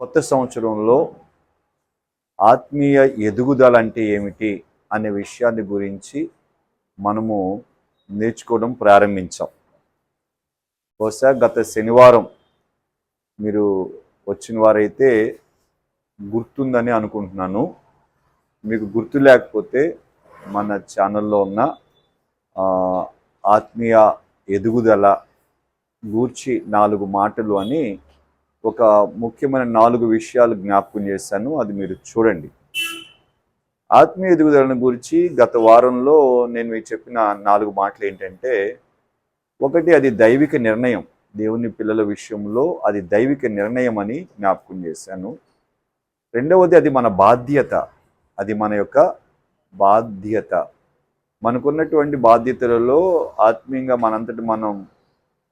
కొత్త సంవత్సరంలో ఆత్మీయ ఎదుగుదల అంటే ఏమిటి అనే విషయాన్ని గురించి మనము నేర్చుకోవడం ప్రారంభించాం. బహుశా గత శనివారం మీరు వచ్చిన వారైతే గుర్తుందని అనుకుంటున్నాను. మీకు గుర్తు లేకపోతే మన ఛానల్లో ఉన్న ఆత్మీయ ఎదుగుదల గూర్చి నాలుగు మాటలు అని ఒక ముఖ్యమైన నాలుగు విషయాలు జ్ఞాపకం చేశాను. అది మీరు చూడండి. ఆత్మీయ ఎదుగుదలను గురించి గత వారంలో నేను మీకు చెప్పిన నాలుగు మాటలు ఏంటంటే ఒకటి అది దైవిక నిర్ణయం. దేవుని పిల్లల విషయంలో అది దైవిక నిర్ణయం అని జ్ఞాపకం చేశాను. రెండవది అది మన బాధ్యత. అది మన యొక్క బాధ్యత. మనకున్నటువంటి బాధ్యతలలో ఆత్మీయంగా మనంతటి మనం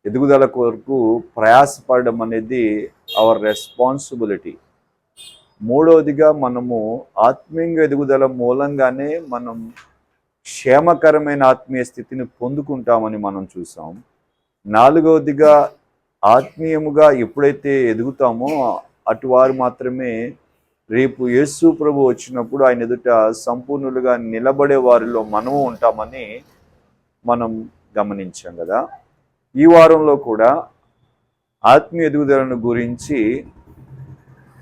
ఎదుగుదల కొరకు ప్రయాసపడడం అనేది అవర్ రెస్పాన్సిబిలిటీ మూడవదిగా మనము ఆత్మీయంగా ఎదుగుదల మూలంగానే మనం క్షేమకరమైన ఆత్మీయ స్థితిని పొందుకుంటామని మనం చూసాం. నాలుగవదిగా ఆత్మీయముగా ఎప్పుడైతే ఎదుగుతామో అటువారు మాత్రమే రేపు యేసు ప్రభు వచ్చినప్పుడు ఆయన ఎదుట సంపూర్ణులుగా నిలబడే వారిలో మనము ఉంటామని మనం గమనించాం కదా. ఈ వారంలో కూడా ఆత్మీయ ఎదుగుదలను గురించి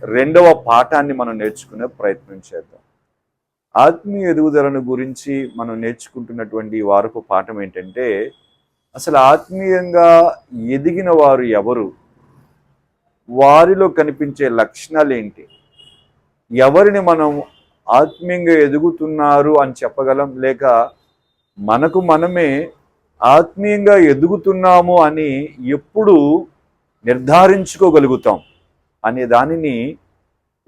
రెండవ పాఠాన్ని మనం నేర్చుకునే ప్రయత్నం చేద్దాం. ఆత్మీయ ఎదుగుదలను గురించి మనం నేర్చుకుంటున్నటువంటి వారపు పాఠం ఏంటంటే అసలు ఆత్మీయంగా ఎదిగిన వారు ఎవరు? వారిలో కనిపించే లక్షణాలు ఏంటి ఎవరిని మనం ఆత్మీయంగా ఎదుగుతున్నారు అని చెప్పగలం? లేక మనకు మనమే ఆత్మీయంగా ఎదుగుతున్నాము అని ఎప్పుడు నిర్ధారించుకోగలుగుతాం. అనే దానిని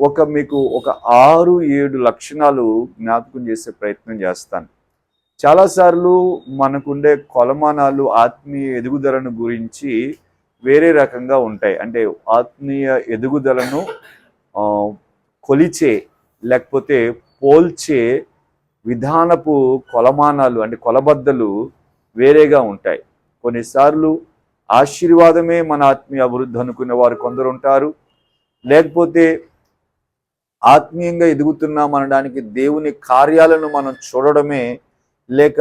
ఒక మీకు ఒక ఆరు ఏడు లక్షణాలు జ్ఞాపకం చేసే ప్రయత్నం చేస్తాను. చాలాసార్లు మనకుండే కొలమానాలు ఆత్మీయ ఎదుగుదలను గురించి వేరే రకంగా ఉంటాయి. అంటే ఆత్మీయ ఎదుగుదలను కొలిచే లేకపోతే పోల్చే విధానపు కొలమానాలు అంటే కొలబద్దలు వేరేగా ఉంటాయి. కొన్నిసార్లు ఆశీర్వాదమే మన ఆత్మీయ అభివృద్ధి అనుకునే వారు కొందరు ఉంటారు. లేకపోతే ఆత్మీయంగా ఎదుగుతున్నాం అనడానికి దేవుని కార్యాలను మనం చూడడమే లేక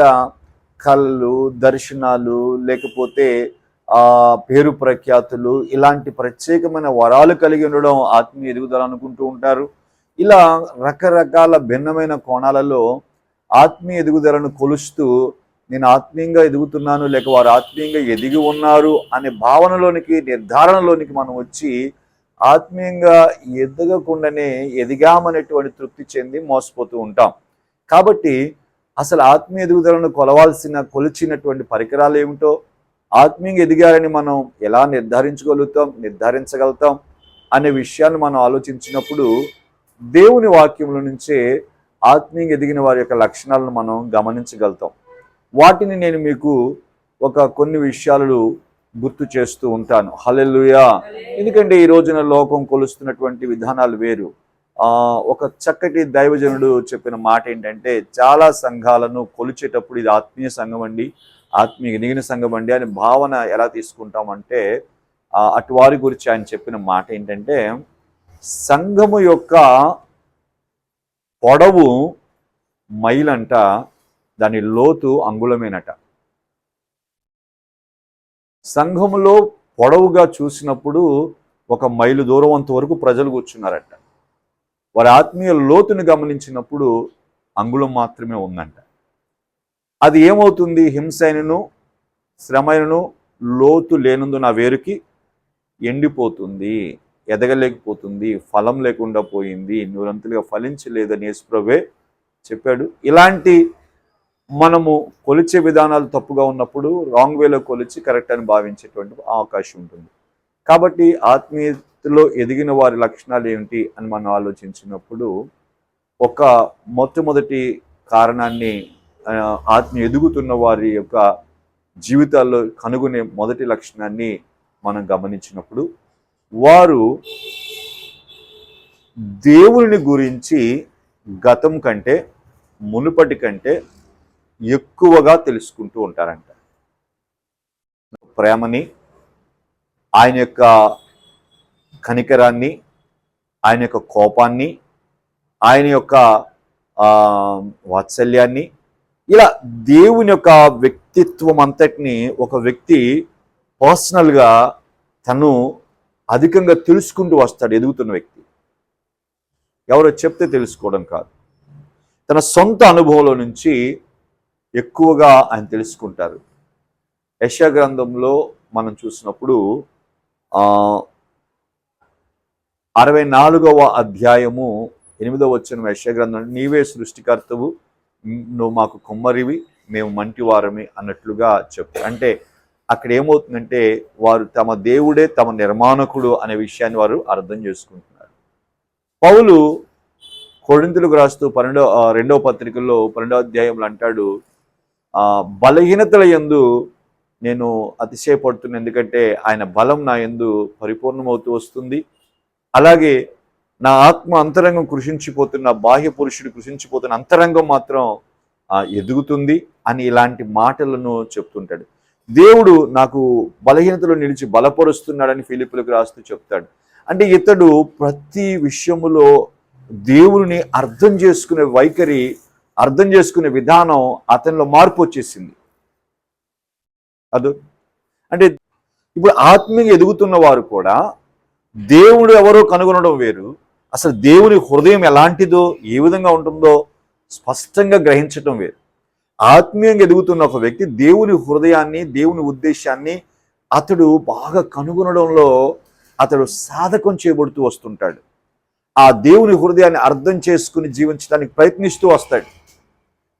కళ్ళు దర్శనాలు లేకపోతే ఆ పేరు ప్రఖ్యాతులు ఇలాంటి ప్రత్యేకమైన వరాలు కలిగి ఉండడం ఆత్మీయ ఎదుగుదల అనుకుంటూ ఉంటారు. ఇలా రకరకాల భిన్నమైన కోణాలలో ఆత్మీయ ఎదుగుదలను కొలుస్తూ నేను ఆత్మీయంగా ఎదుగుతున్నాను లేక వారు ఆత్మీయంగా ఎదిగి ఉన్నారు అనే భావనలోనికి నిర్ధారణలోనికి మనం వచ్చి ఆత్మీయంగా ఎదగకుండానే ఎదిగామనేటువంటి తృప్తి చెంది మోసపోతూ ఉంటాం. కాబట్టి అసలు ఆత్మీయ ఎదుగుదలను కొలవాల్సిన కొలిచినటువంటి పరికరాలు ఏమిటో ఆత్మీయంగా ఎదిగారని మనం ఎలా నిర్ధారించగలుగుతాం నిర్ధారించగలుగుతాం అనే విషయాన్ని మనం ఆలోచించినప్పుడు దేవుని వాక్యముల నుంచే ఆత్మీయంగా ఎదిగిన వారి యొక్క లక్షణాలను మనం గమనించగలుగుతాం. వాటిని నేను మీకు ఒక కొన్ని విషయాలు గుర్తు చేస్తూ ఉంటాను. హలెల్లుయా. ఎందుకంటే ఈ రోజున లోకం కొలుస్తున్నటువంటి విధానాలు వేరు. ఒక చక్కటి దైవజనుడు చెప్పిన మాట ఏంటంటే చాలా సంఘాలను కొలిచేటప్పుడు ఇది ఆత్మీయ సంఘం అండి ఆత్మీయ నిగిన సంఘం అండి అనే భావన ఎలా తీసుకుంటామంటే అటువారి గురించి ఆయన చెప్పిన మాట ఏంటంటే సంఘము యొక్క పొడవు మైలంట దాని లోతు అంగుళమేనట. సంఘములో పొడవుగా చూసినప్పుడు ఒక మైలు దూరం అంతవరకు ప్రజలు కూర్చున్నారట. వారి ఆత్మీయ లోతుని గమనించినప్పుడు అంగుళం మాత్రమే ఉందంట. అది ఏమవుతుంది? హింసైనను శ్రమైనను లోతు లేనందున నా వేరుకి ఎండిపోతుంది ఎదగలేకపోతుంది ఫలం లేకుండా పోయింది నూరంతులుగా ఫలించలేదని యేసుప్రభే చెప్పాడు. ఇలాంటి మనము కొలిచే విధానాలు తప్పుగా ఉన్నప్పుడు రాంగ్ వేలో కొలిచి కరెక్ట్ అని భావించేటువంటి అవకాశం ఉంటుంది. కాబట్టి ఆత్మీయతలో ఎదిగిన వారి లక్షణాలు ఏమిటి అని మనం ఆలోచించినప్పుడు ఒక మొట్టమొదటి కారణాన్ని ఆత్మీయ ఎదుగుతున్న వారి యొక్క జీవితాల్లో కనుగొనే మొదటి లక్షణాన్ని మనం గమనించినప్పుడు వారు దేవుని గురించి గతం కంటే మునుపటి కంటే ఎక్కువగా తెలుసుకుంటూ ఉంటారంట. ప్రేమని ఆయన యొక్క కనికరాన్ని ఆయన యొక్క కోపాన్ని ఆయన యొక్క వాత్సల్యాన్ని ఇలా దేవుని యొక్క వ్యక్తిత్వం అంతటిని ఒక వ్యక్తి పర్సనల్గా తను అధికంగా తెలుసుకుంటూ వస్తాడు ఎదుగుతున్న వ్యక్తి. ఎవరో చెప్తే తెలుసుకోవడం కాదు. తన సొంత అనుభవంలో నుంచి ఎక్కువగా ఆయన తెలుసుకుంటారు. యశా గ్రంథంలో మనం చూసినప్పుడు అరవై నాలుగవ అధ్యాయము ఎనిమిదవ వచ్చిన యశగ్రంథం నీవే సృష్టికర్తవు నువ్వు మాకు కుమ్మరివి మేము మంటివారమి అన్నట్లుగా చెప్తారు అంటే అక్కడ ఏమవుతుందంటే వారు తమ దేవుడే తమ నిర్మాణకుడు అనే విషయాన్ని వారు అర్థం చేసుకుంటున్నారు. పౌలు కొరింతలకు రాస్తూ పన్నెండో రెండవ పత్రికల్లో పన్నెండో అధ్యాయంలో అంటాడు బలహీనతల యందు నేను అతిశయపడుతున్నాను ఎందుకంటే ఆయన బలం నా యందు పరిపూర్ణమవుతూ వస్తుంది. అలాగే నా ఆత్మ అంతరంగం కృషించిపోతున్న బాహ్య పురుషుడు కృషించిపోతున్న అంతరంగం మాత్రం ఎదుగుతుంది అని ఇలాంటి మాటలను చెప్తుంటాడు. దేవుడు నాకు బలహీనతలో నిలిచి బలపరుస్తున్నాడని ఫిలిపులకు రాస్తూ చెప్తాడు. అంటే ఇతడు ప్రతి విషయములో దేవుని అర్థం చేసుకునే వైఖరి అర్థం చేసుకునే విధానం అతనిలో మార్పు వచ్చేసింది. అదు అంటే ఇప్పుడు ఆత్మీయంగా ఎదుగుతున్న వారు కూడా దేవుడు ఎవరో కనుగొనడం వేరు. అసలు దేవుని హృదయం ఎలాంటిదో ఏ విధంగా ఉంటుందో స్పష్టంగా గ్రహించటం వేరు. ఆత్మీయంగా ఎదుగుతున్న ఒక వ్యక్తి దేవుని హృదయాన్ని దేవుని ఉద్దేశాన్ని అతడు బాగా కనుగొనడంలో అతడు సాధకం చేయబడుతూ వస్తుంటాడు. ఆ దేవుని హృదయాన్ని అర్థం చేసుకుని జీవించడానికి ప్రయత్నిస్తూ వస్తాడు.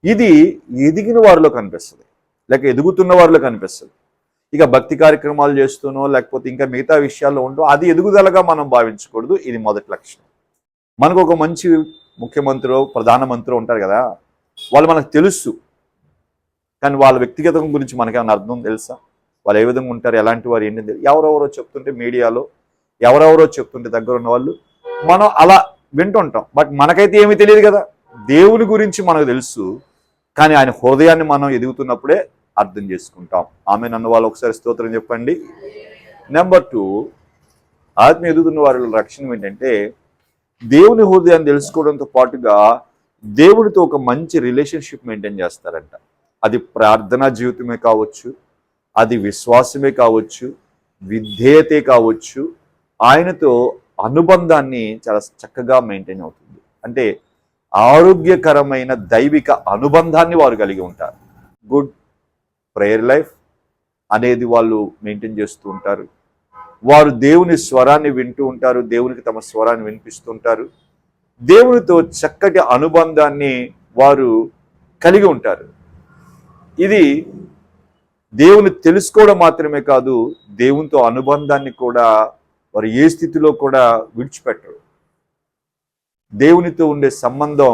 ఇది ఎదిగిన వారిలో కనిపిస్తుంది. లేక ఎదుగుతున్న వారిలో కనిపిస్తుంది. ఇక భక్తి కార్యక్రమాలు చేస్తూనో లేకపోతే ఇంకా మిగతా విషయాల్లో ఉండో అది ఎదుగుదలగా మనం భావించకూడదు. ఇది మొదటి లక్షణం. మనకు ఒక మంచి ముఖ్యమంత్రి ప్రధానమంత్రి ఉంటారు కదా వాళ్ళు మనకు తెలుసు. కానీ వాళ్ళ వ్యక్తిగతం గురించి మనకేమైనా అర్థం తెలుసా? వాళ్ళు ఏ విధంగా ఉంటారు? ఎలాంటి వారు? ఏంటి? ఎవరెవరో చెప్తుంటే మీడియాలో ఎవరెవరో చెప్తుంటే దగ్గర ఉన్న వాళ్ళు మనం అలా వింటుంటాం. బట్ మనకైతే ఏమీ తెలియదు కదా. దేవుని గురించి మనకు తెలుసు. కానీ ఆయన హృదయాన్ని మనం ఎదుగుతున్నప్పుడే అర్థం చేసుకుంటాం. ఆమె నన్ను వాళ్ళు ఒకసారి స్తోత్రం చెప్పండి. నెంబర్ టూ ఆత్మ ఎదుగుతున్న వారి రక్షణ ఏంటంటే దేవుని హృదయాన్ని తెలుసుకోవడంతో పాటుగా దేవుడితో ఒక మంచి రిలేషన్షిప్ మెయింటైన్ చేస్తారంట. అది ప్రార్థనా జీవితమే కావచ్చు అది విశ్వాసమే కావచ్చు విధేయతే కావచ్చు. ఆయనతో అనుబంధాన్ని చాలా చక్కగా మెయింటైన్ అవుతుంది. అంటే ఆరోగ్యకరమైన దైవిక అనుబంధాన్ని వారు కలిగి ఉంటారు. గుడ్ ప్రేయర్ లైఫ్ అనేది వాళ్ళు మెయింటైన్ చేస్తూ ఉంటారు. వారు దేవుని స్వరాన్ని వింటూ ఉంటారు. దేవునికి తమ స్వరాన్ని వినిపిస్తుంటారు. దేవునితో చక్కటి అనుబంధాన్ని వారు కలిగి ఉంటారు. ఇది దేవుని తెలుసుకోవడం మాత్రమే కాదు దేవునితో అనుబంధాన్ని కూడా వారు ఏ స్థితిలో కూడా విడిచిపెట్టరు. దేవునితో ఉండే సంబంధం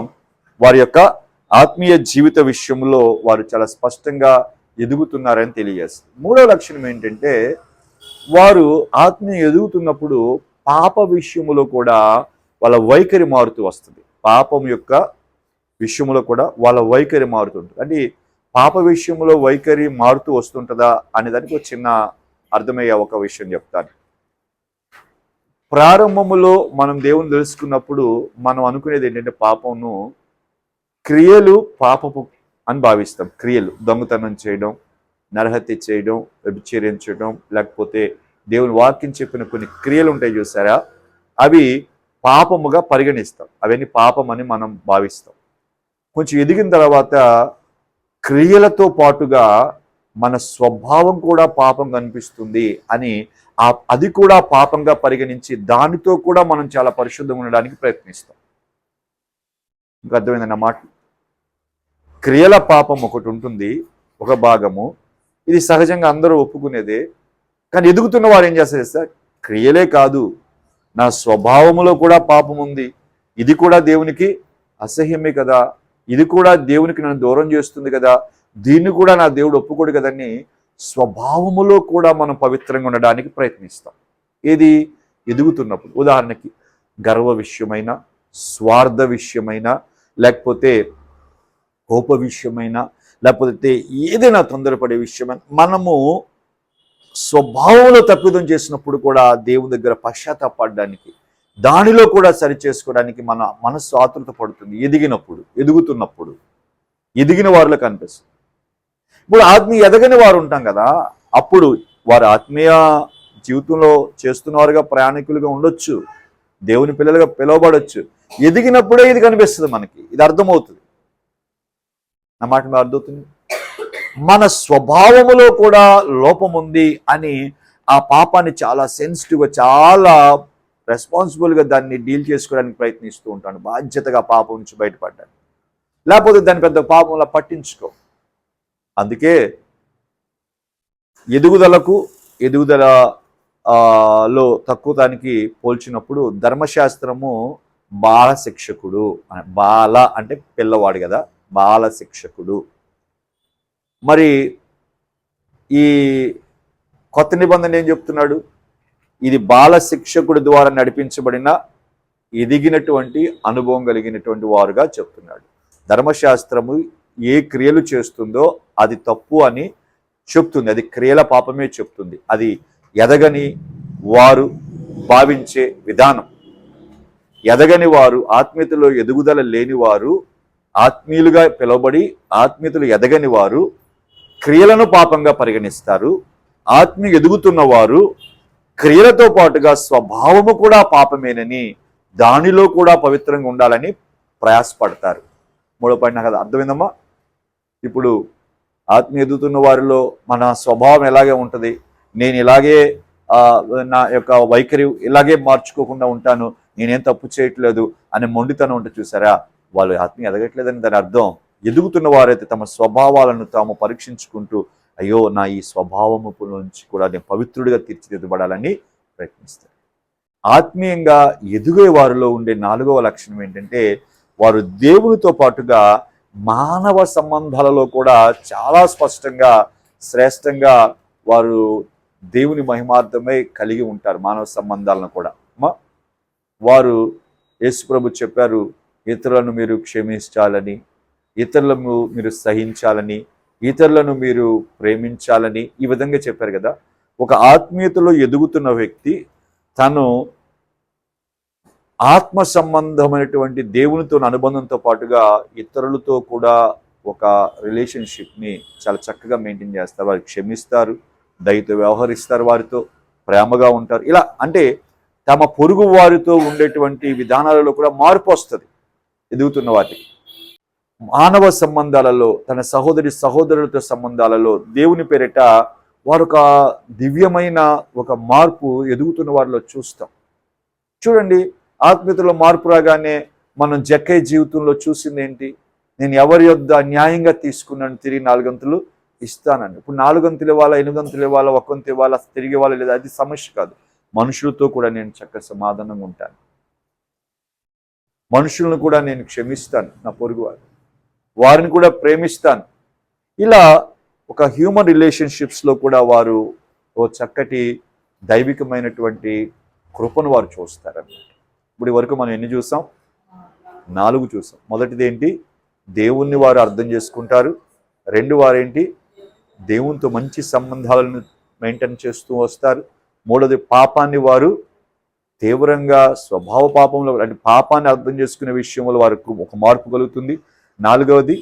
వారి యొక్క ఆత్మీయ జీవిత విషయంలో వారు చాలా స్పష్టంగా ఎదుగుతున్నారని తెలియజేస్తుంది. మూడో లక్షణం ఏంటంటే వారు ఆత్మీయ ఎదుగుతున్నప్పుడు పాప విషయంలో కూడా వాళ్ళ వైఖరి మారుతూ వస్తుంది. పాపం యొక్క విషయంలో కూడా వాళ్ళ వైఖరి మారుతుంటుంది అంటే పాప విషయంలో వైఖరి మారుతూ వస్తుంటుందా అనే దానికి ఒక చిన్న అర్థమయ్యే ఒక విషయం చెప్తాను. ప్రారంభములో మనం దేవుని తెలుసుకున్నప్పుడు మనం అనుకునేది ఏంటంటే పాపంను క్రియలు పాపపు అని భావిస్తాం. క్రియలు. దొంగతనం చేయడం నరహత్య చేయడం వ్యభిచరించడం లేకపోతే దేవుని వాక్యం చెప్పిన కొన్ని క్రియలు ఉంటాయి చూసారా? అవి పాపముగా పరిగణిస్తాం. అవన్నీ పాపం అని మనం భావిస్తాం. కొంచెం ఎదిగిన తర్వాత క్రియలతో పాటుగా మన స్వభావం కూడా పాపం కనిపిస్తుంది అని ఆ అది కూడా పాపంగా పరిగణించి దానితో కూడా మనం చాలా పరిశుద్ధంగా ఉండడానికి ప్రయత్నిస్తాం. ఇంకా అర్థమైందన్న మాట? క్రియల పాపం ఒకటి ఉంటుంది ఒక భాగము. ఇది సహజంగా అందరూ ఒప్పుకునేదే. కానీ ఎదుగుతున్న వారు ఏం చేస్తారు సార్ క్రియలే కాదు నా స్వభావములో కూడా పాపం ఉంది. ఇది కూడా దేవునికి అసహ్యమే కదా. ఇది కూడా దేవునికి నన్ను దూరం చేస్తుంది కదా. దీన్ని కూడా నా దేవుడు ఒప్పుకోడు కదని స్వభావములో కూడా మనం పవిత్రంగా ఉండడానికి ప్రయత్నిస్తాం. ఏది? ఎదుగుతున్నప్పుడు. ఉదాహరణకి గర్వ విషయమైన స్వార్థ విషయమైన లేకపోతే కోప విషయమైన లేకపోతే ఏదైనా తొందరపడే విషయమైన మనము స్వభావంలో తప్పిదం చేసినప్పుడు కూడా దేవుని దగ్గర పశ్చాత్తాపడడానికి దానిలో కూడా సరి చేసుకోవడానికి మన మనస్సు ఆతృత పడుతుంది. ఎదిగినప్పుడు ఎదుగుతున్నప్పుడు. ఎదిగిన వారిలో కనిపిస్తుంది. ఇప్పుడు ఆత్మీయ ఎదగని వారు ఉంటాం కదా అప్పుడు వారు ఆత్మీయ జీవితంలో చేస్తున్నవారుగా ప్రయాణికులుగా ఉండొచ్చు దేవుని పిల్లలుగా పిలువబడొచ్చు. ఎదిగినప్పుడే ఇది కనిపిస్తుంది మనకి ఇది అర్థమవుతుంది. నా మాట మీకు అర్థమవుతుంది? మన స్వభావములో కూడా లోపం ఉంది అని ఆ పాపాన్ని చాలా సెన్సిటివ్గా చాలా రెస్పాన్సిబుల్గా దాన్ని డీల్ చేసుకోవడానికి ప్రయత్నిస్తూ ఉంటాను బాధ్యతగా పాపం నుంచి బయటపడ్డాను లేకపోతే దాని పెద్ద పాపంలా పట్టించుకో. అందుకే ఎదుగుదలకు ఎదుగుదల లో తక్కువ దానికి పోల్చినప్పుడు ధర్మశాస్త్రము బాల శిక్షకుడు బాల అంటే పిల్లవాడు కదా బాల శిక్షకుడు మరి ఈ కొత్త నిబంధన ఏం చెప్తున్నాడు? ఇది బాల శిక్షకుడి ద్వారా నడిపించబడిన ఎదిగినటువంటి అనుభవం కలిగినటువంటి వారుగా చెప్తున్నాడు. ధర్మశాస్త్రము ఏ క్రియలు చేస్తుందో అది తప్పు అని చెప్తుంది. అది క్రియల పాపమే చెప్తుంది. అది ఎదగని వారు భావించే విధానం. ఎదగని వారు ఆత్మీయతలో ఎదుగుదల లేని వారు ఆత్మీయులుగా పిలువబడి ఆత్మీయతలు ఎదగని వారు క్రియలను పాపంగా పరిగణిస్తారు. ఆత్మీయ ఎదుగుతున్న వారు క్రియలతో పాటుగా స్వభావము కూడా పాపమేనని దానిలో కూడా పవిత్రంగా ఉండాలని ప్రయాసపడతారు. మూడో పాయింట్ నాకు అది అర్థమైందమ్మా. ఇప్పుడు ఆత్మీయ ఎదుగుతున్న వారిలో మన స్వభావం ఎలాగే ఉంటుంది? నేను ఇలాగే నా యొక్క వైఖరి ఇలాగే మార్చుకోకుండా ఉంటాను నేనేం తప్పు చేయట్లేదు అనే మొండితనం ఉంటే చూసారా? వాళ్ళు ఆత్మీయ ఎదగట్లేదని దాని అర్థం. ఎదుగుతున్న వారైతే తమ స్వభావాలను తాము పరీక్షించుకుంటూ అయ్యో నా ఈ స్వభావము నుంచి కూడా నేను పవిత్రుడిగా తీర్చిదిద్దబడాలని ప్రయత్నిస్తారు. ఆత్మీయంగా ఎదుగే వారిలో ఉండే నాలుగవ లక్షణం ఏంటంటే వారు దేవునితో పాటుగా మానవ సంబంధాలలో కూడా చాలా స్పష్టంగా శ్రేష్టంగా వారు దేవుని మహిమార్థమై కలిగి ఉంటారు మానవ సంబంధాలను కూడా. వారు యేసుప్రభు చెప్పారు ఇతరులను మీరు క్షమించాలని ఇతరులను మీరు సహించాలని ఇతరులను మీరు ప్రేమించాలని ఈ విధంగా చెప్పారు కదా. ఒక ఆత్మీయతలో ఎదుగుతున్న వ్యక్తి తను ఆత్మ సంబంధమైనటువంటి దేవునితో అనుబంధంతో పాటుగా ఇతరులతో కూడా ఒక రిలేషన్షిప్ని చాలా చక్కగా మెయింటైన్ చేస్తారు. వారు క్షమిస్తారు దయతో వ్యవహరిస్తారు వారితో ప్రేమగా ఉంటారు. ఇలా అంటే తమ పొరుగు వారితో ఉండేటువంటి విధానాలలో కూడా మార్పు వస్తుంది ఎదుగుతున్న వాటికి. మానవ సంబంధాలలో తన సహోదరి సహోదరులతో సంబంధాలలో దేవుని పేరిట వారు ఒక దివ్యమైన ఒక మార్పు ఎదుగుతున్న వారిలో చూస్తాం. చూడండి ఆత్మీయతలో మార్పు రాగానే మనం జక్కయ్య జీవితంలో చూసింది ఏంటి నేను ఎవరి యొద్ న్యాయంగా తీసుకున్నాను తిరిగి నాలుగంతులు ఇస్తానండి ఇప్పుడు నాలుగంతులు ఇవ్వాలా ఎనిమిదంతులు ఇవ్వాలా ఒక్కంత ఇవ్వాలా తిరిగి ఇవ్వాలా లేదా? అది సమస్య కాదు. మనుషులతో కూడా నేను చక్కగా సమాధానంగా ఉంటాను. మనుషులను కూడా నేను క్షమిస్తాను నా పొరుగు వారు వారిని కూడా ప్రేమిస్తాను. ఇలా ఒక హ్యూమన్ రిలేషన్షిప్స్లో కూడా వారు ఓ చక్కటి దైవికమైనటువంటి కృపను వారు చూస్తారన్నమాట. ఇప్పుడు వరకు మనం ఎన్ని చూసాం? నాలుగు చూసాం. మొదటిది ఏంటి? దేవుణ్ణి వారు అర్థం చేసుకుంటారు. రెండు వారేంటి దేవునితో మంచి సంబంధాలను మెయింటైన్ చేస్తూ వస్తారు. మూడోది పాపాన్ని వారు తీవ్రంగా స్వభావ పాపంలో అంటే పాపాన్ని అర్థం చేసుకునే విషయంలో వారికి ఒక మార్పు కలుగుతుంది. నాలుగవది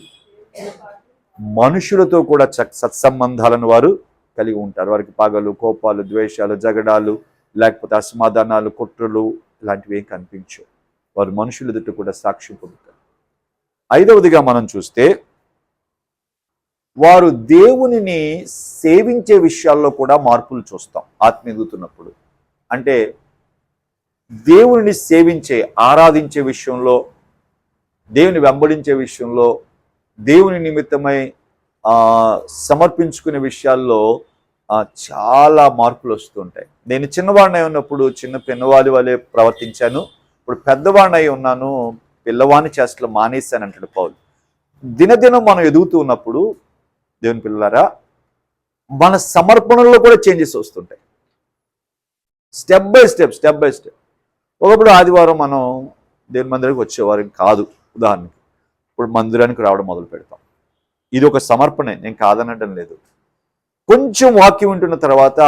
మనుషులతో కూడా సత్సంబంధాలను వారు కలిగి ఉంటారు. వారికి పగలు కోపాలు ద్వేషాలు జగడాలు లేకపోతే అసమాధానాలు కుట్రలు ఇలాంటివి ఏం కనిపించవు. వారు మనుషులు ఎదుట కూడా సాక్ష్యం పొందుతారు. ఐదవదిగా మనం చూస్తే వారు దేవునిని సేవించే విషయాల్లో కూడా మార్పులు చూస్తాం ఆత్మ ఎదుగుతున్నప్పుడు. అంటే దేవుని సేవించే ఆరాధించే విషయంలో దేవుని వెంబడించే విషయంలో దేవుని నిమిత్తమై ఆ, సమర్పించుకునే విషయాల్లో చాలా మార్పులు వస్తుంటాయి నేను చిన్నవాడినై ఉన్నప్పుడు చిన్న పిన్నవాడి వలె ప్రవర్తించాను. ఇప్పుడు పెద్దవాడినై ఉన్నాను పిల్లవాడిని చేష్టలు మానేశాను అంటాడు పౌలు. దినదినం మనం ఎదుగుతూ ఉన్నప్పుడు దేవుని పిల్లలారా మన సమర్పణల్లో కూడా చేంజెస్ వస్తుంటాయి. Step by step step by step ఒకప్పుడు ఆదివారం మనం దేవుని మందిరానికి వచ్చేవారు కాదు ఉదాహరణకి. ఇప్పుడు మందిరానికి రావడం మొదలు పెడతాం ఇది ఒక సమర్పణే నేను కాదనడం లేదు. కొంచెం వాక్యం వింటున్న తర్వాత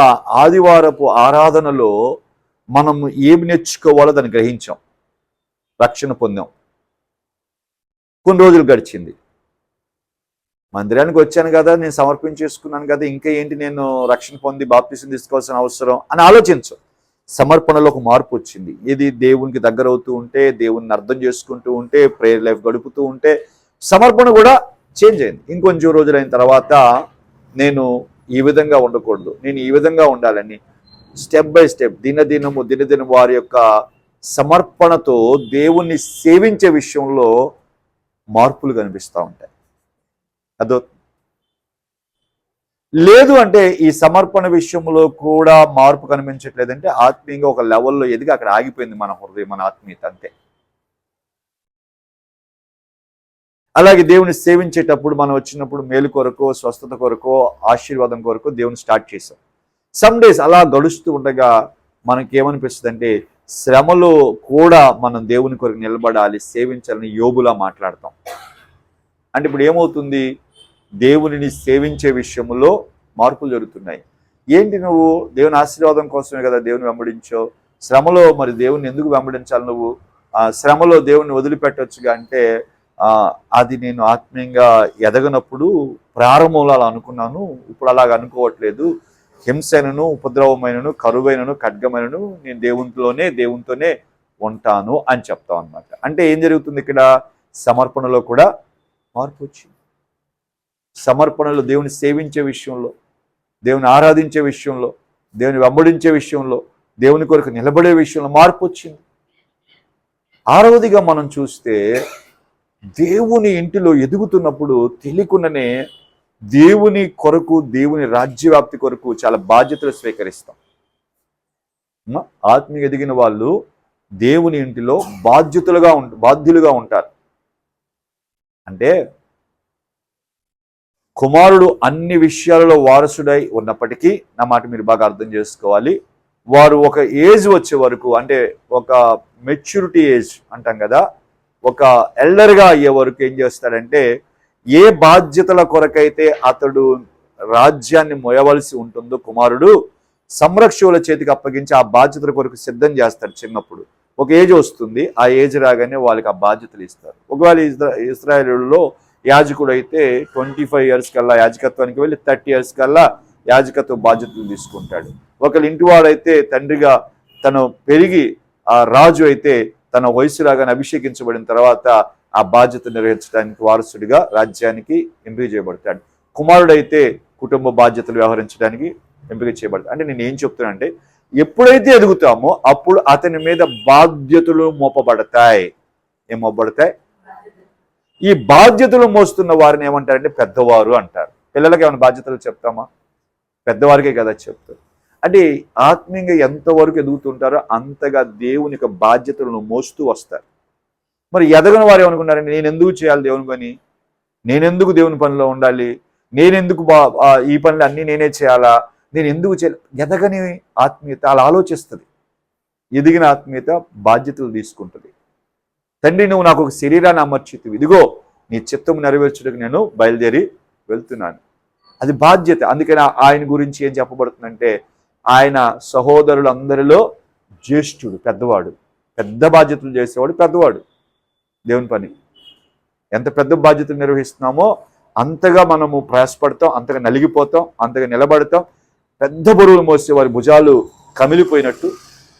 ఆదివారపు ఆరాధనలో మనం ఏమి నేర్చుకోవాలో దాన్ని గ్రహించాం. రక్షణ పొందాం. కొన్ని రోజులు గడిచింది. మందిరానికి వచ్చాను కదా నేను సమర్పించేసుకున్నాను కదా ఇంకా ఏంటి నేను రక్షణ పొంది బాప్తిసం తీసుకోవాల్సిన అవసరం అని ఆలోచించు. సమర్పణలో ఒక మార్పు వచ్చింది. ఇది దేవునికి దగ్గర అవుతూ ఉంటే దేవుణ్ణి అర్థం చేసుకుంటూ ఉంటే ప్రేయర్ లైఫ్ గడుపుతూ ఉంటే సమర్పణ కూడా చేంజ్ అయింది. ఇంకొంచెం రోజులైన తర్వాత నేను ఈ విధంగా ఉండకూడదు. నేను ఈ విధంగా ఉండాలని స్టెప్ బై స్టెప్ దినదినము దినదినం వారి యొక్క సమర్పణతో దేవుణ్ణి సేవించే విషయంలో మార్పులు కనిపిస్తూ ఉంటాయి. అదో. లేదు అంటే ఈ సమర్పణ విషయంలో కూడా మార్పు కనిపించట్లేదంటే ఆత్మీయంగా ఒక లెవెల్లో ఎదిగి అక్కడ ఆగిపోయింది మన హృదయం మన ఆత్మీయత అంతే. అలాగే దేవుని సేవించేటప్పుడు మనం వచ్చినప్పుడు మేలు కొరకు స్వస్థత కొరకు ఆశీర్వాదం కొరకు దేవుని స్టార్ట్ చేశాం. సమ్ డేస్ అలా గడుస్తూ ఉండగా మనకి ఏమనిపిస్తుంది అంటే శ్రమలో కూడా మనం దేవుని కొరకు నిలబడాలి సేవించాలని యోగులా మాట్లాడతాం. అంటే ఇప్పుడు ఏమవుతుంది? దేవునిని సేవించే విషయంలో మార్పులు జరుగుతున్నాయి. ఏంటి నువ్వు? దేవుని ఆశీర్వాదం కోసమే కదా దేవుని వెంబడించావు శ్రమలో మరి దేవుని ఎందుకు వెంబడించాలి నువ్వు? ఆ శ్రమలో దేవుని వదిలిపెట్టొచ్చుగా అంటే అది నేను ఆత్మీయంగా ఎదగనప్పుడు ప్రారంభంలో అలా అనుకున్నాను. ఇప్పుడు అలాగ అనుకోవట్లేదు. హింసైనను ఉపద్రవమైనను కరువైనను ఖడ్గమైనను నేను దేవునిలోనే దేవునితోనే ఉంటాను అని చెప్తాం అనమాట అంటే ఏం జరుగుతుంది ఇక్కడ? సమర్పణలో కూడా మార్పు వచ్చింది. సమర్పణలో దేవుని సేవించే విషయంలో దేవుని ఆరాధించే విషయంలో దేవుని వెంబడించే విషయంలో దేవుని కొరకు నిలబడే విషయంలో మార్పు వచ్చింది. ఆరవదిగా మనం చూస్తే దేవుని ఇంటిలో ఎదుగుతున్నప్పుడు తెలియకుండానే దేవుని కొరకు దేవుని రాజ్యవ్యాప్తి కొరకు చాలా బాధ్యతలు స్వీకరిస్తాం. ఆత్మీయ ఎదిగిన వాళ్ళు దేవుని ఇంటిలో బాధ్యతలుగా ఉంట బాధ్యులుగా ఉంటారు. అంటే కుమారుడు అన్ని విషయాలలో వారసుడై ఉన్నప్పటికీ నా మాట మీరు బాగా అర్థం చేసుకోవాలి. వారు ఒక ఏజ్ వచ్చే వరకు అంటే ఒక మెచ్యూరిటీ ఏజ్ అంటాం కదా ఒక ఎల్డర్గా అయ్యే వరకు ఏం చేస్తాడంటే ఏ బాధ్యతల కొరకైతే అతడు రాజ్యాన్ని మోయవలసి ఉంటుందో కుమారుడు సంరక్షకుల చేతికి అప్పగించి ఆ బాధ్యతల కొరకు సిద్ధం చేస్తాడు చిన్నప్పుడు. ఒక ఏజ్ వస్తుంది ఆ ఏజ్ రాగానే వాళ్ళకి ఆ బాధ్యతలు ఇస్తారు. ఒకవేళ ఇస్రా ఇస్రాయేలులో యాజకుడు అయితే ట్వంటీ ఫైవ్ ఇయర్స్ కల్లా యాజకత్వానికి వెళ్ళి థర్టీ ఇయర్స్ కల్లా యాజకత్వ బాధ్యతలు తీసుకుంటాడు. ఒకళ్ళ ఇంటివాడైతే తండ్రిగా తను పెరిగి ఆ రాజు అయితే తన వయసు రాగానే అభిషేకించబడిన తర్వాత ఆ బాధ్యత నిర్వహించడానికి వారసుడిగా రాజ్యానికి ఎంపిక చేయబడతాడు. కుమారుడైతే కుటుంబ బాధ్యతలు వ్యవహరించడానికి ఎంపిక చేయబడతాడు. అంటే నేను ఏం చెప్తున్నానంటే ఎప్పుడైతే ఎదుగుతామో అప్పుడు అతని మీద బాధ్యతలు మోపబడతాయి. ఏం మోపబడతాయి? ఈ బాధ్యతలు మోస్తున్న వారిని ఏమంటారంటే పెద్దవారు అంటారు. పిల్లలకి ఏమైనా బాధ్యతలు చెప్తామా? పెద్దవారికే కదా చెప్తారు. అంటే ఆత్మీయంగా ఎంతవరకు ఎదుగుతుంటారో అంతగా దేవుని యొక్క బాధ్యతలను మోస్తూ వస్తారు. మరి ఎదగని వారు ఏమనుకున్నారంటే నేను ఎందుకు చేయాలి దేవుని పని? నేనెందుకు దేవుని పనిలో ఉండాలి? నేనెందుకు బా ఈ పనులు అన్నీ నేనే చేయాలా? నేను ఎందుకు చేయాలి? ఎదగని ఆత్మీయత అలా ఆలోచిస్తుంది. ఎదిగిన ఆత్మీయత బాధ్యతలు తీసుకుంటుంది. తండ్రి నువ్వు నాకు ఒక శరీరాన్ని అమర్చితివి. ఇదిగో నీ చిత్తం నెరవేర్చుటకు నేను బయలుదేరి వెళ్తున్నాను. అది బాధ్యత. అందుకని ఆయన గురించి ఏం చెప్పబడుతుందంటే ఆయన సహోదరులందరిలో జ్యేష్ఠుడు పెద్దవాడు. పెద్ద బాధ్యతలు చేసేవాడు పెద్దవాడు. దేవుని పని. ఎంత పెద్ద బాధ్యతలు నిర్వహిస్తున్నామో అంతగా మనము ప్రయాసపడతాం అంతగా నలిగిపోతాం అంతగా నిలబడతాం. పెద్ద బరువులు మోసే వారి భుజాలు కమిలిపోయినట్టు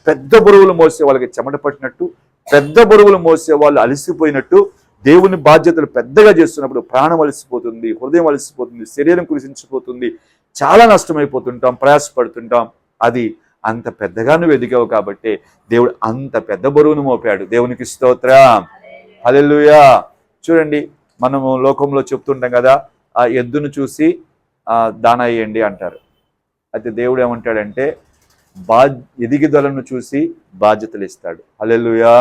పెద్ద బరువులు మోసే వాళ్ళకి చెమట పట్టినట్టు పెద్ద బరువులు మోసే వాళ్ళు అలసిపోయినట్టు దేవుని బాధ్యతలు పెద్దగా చేస్తున్నప్పుడు ప్రాణం అలసిపోతుంది హృదయం అలసిపోతుంది శరీరం కురిసించిపోతుంది చాలా నష్టమైపోతుంటాం ప్రయాసపడుతుంటాం. అది అంత పెద్దగా నువ్వు ఎదిగావు కాబట్టి దేవుడు అంత పెద్ద బరువును మోపాడు. దేవునికి స్తోత్ర. హల్లెలూయా. చూడండి మనము లోకంలో చెప్తుంటాం కదా ఆ ఎద్దును చూసి దాన వేయండి అంటారు. అయితే దేవుడు ఏమంటాడంటే బా ఎదిగిదలను చూసి బాధ్యతలు ఇస్తాడు. హల్లెలూయా.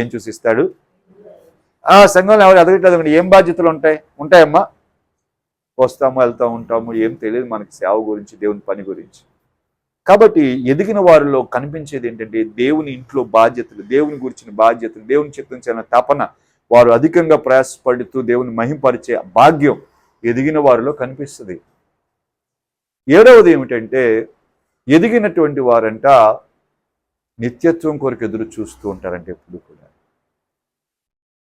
ఏం చూసి ఇస్తాడు? ఆ సంఘంలో ఎవరు ఎదగట్లేదు ఏం బాధ్యతలు ఉంటాయి? ఉంటాయమ్మా? వస్తాము వెళ్తూ ఉంటాము ఏం తెలియదు మనకి సేవ గురించి దేవుని పని గురించి. కాబట్టి ఎదిగిన వారిలో కనిపించేది ఏంటంటే దేవుని ఇంట్లో బాధ్యతలు దేవుని గురించిన బాధ్యతలు దేవుని చిత్తం తపన. వారు అధికంగా ప్రయాసపడుతూ దేవుని మహింపరిచే భాగ్యం ఎదిగిన వారిలో కనిపిస్తుంది. ఏడవది ఏమిటంటే ఎదిగినటువంటి వారంట నిత్యత్వం కొరకు ఎదురు చూస్తూ ఉంటారంటే ఎప్పుడు కూడా.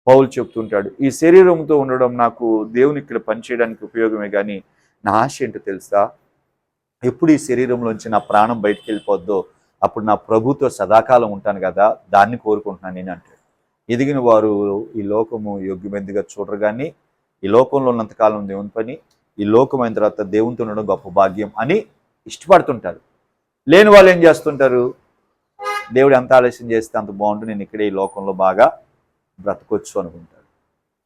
పౌలు చెప్తుంటాడు ఈ శరీరంతో ఉండడం నాకు దేవుని ఇక్కడ పనిచేయడానికి ఉపయోగమే కానీ నా ఆశ ఏంటో తెలుసా? ఎప్పుడు ఈ శరీరంలోంచి నా ప్రాణం బయటికి వెళ్ళిపోద్దో అప్పుడు నా ప్రభుతో సదాకాలం ఉంటాను కదా దాన్ని కోరుకుంటున్నాను నేను అంటే ఎదిగిన వారు ఈ లోకము యోగ్యమైనదిగా చూడరు కానీ ఈ లోకంలో ఉన్నంతకాలం దేవుని పని ఈ లోకమైన తర్వాత దేవునితో ఉండడం గొప్ప భాగ్యం అని ఇష్టపడుతుంటారు. లేని వాళ్ళు ఏం చేస్తుంటారు? దేవుడు ఎంత ఆలస్యం చేస్తే అంత బాగుంటుంది నేను ఇక్కడే ఈ లోకంలో బాగా బ్రతకొచ్చు అనుకుంటారు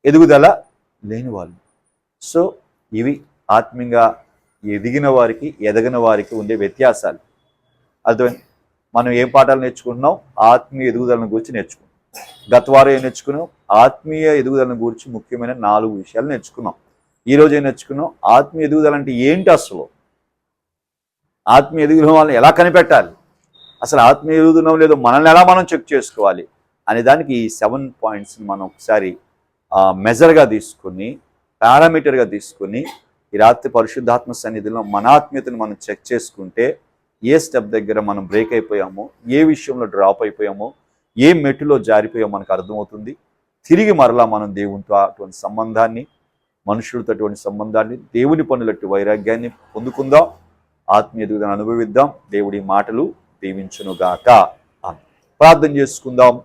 ఎదుగుదల లేని వాళ్ళు. సో ఇవి ఆత్మీయంగా ఎదిగిన వారికి ఎదగిన వారికి ఉండే వ్యత్యాసాలు. అర్థమైంది? మనం ఏం పాఠాలు నేర్చుకుంటున్నాం? ఆత్మీయ ఎదుగుదలను గురించి నేర్చుకున్నాం గత వారం ఏం నేర్చుకున్నాం? ఆత్మీయ ఎదుగుదలను గురించి ముఖ్యమైన నాలుగు విషయాలు నేర్చుకున్నాం. ఈ రోజు ఏం నేర్చుకున్నాం? ఆత్మీయ ఎదుగుదల అంటే ఏంటి అసలు? ఆత్మీయ ఎదుగుదల వాళ్ళని ఎలా కనిపెట్టాలి? అసలు ఆత్మీయ ఎదుగుతున్నాం లేదో మనల్ని ఎలా మనం చెక్ చేసుకోవాలి? అనే దానికి ఈ సెవెన్ పాయింట్స్ని మనం ఒకసారి మెజర్గా తీసుకుని పారామీటర్గా తీసుకుని ఈ రాత్రి పరిశుద్ధాత్మ సన్నిధిలో మన ఆత్మీయతను మనం చెక్ చేసుకుంటే ఏ స్టెప్ దగ్గర మనం బ్రేక్ అయిపోయామో ఏ విషయంలో డ్రాప్ అయిపోయామో ఏ మెట్టులో జారిపోయామో మనకు అర్థమవుతుంది. తిరిగి మరలా మనం దేవునితో అటువంటి సంబంధాన్ని మనుషులతో అటువంటి సంబంధాన్ని దేవుని పనులట్టి వైరాగ్యాన్ని పొందుకుందాం. ఆత్మీయ ఎదుగుదలను అనుభవిద్దాం. దేవుడి మాటలు దీవించునుగాక. ప్రార్థన చేసుకుందాం.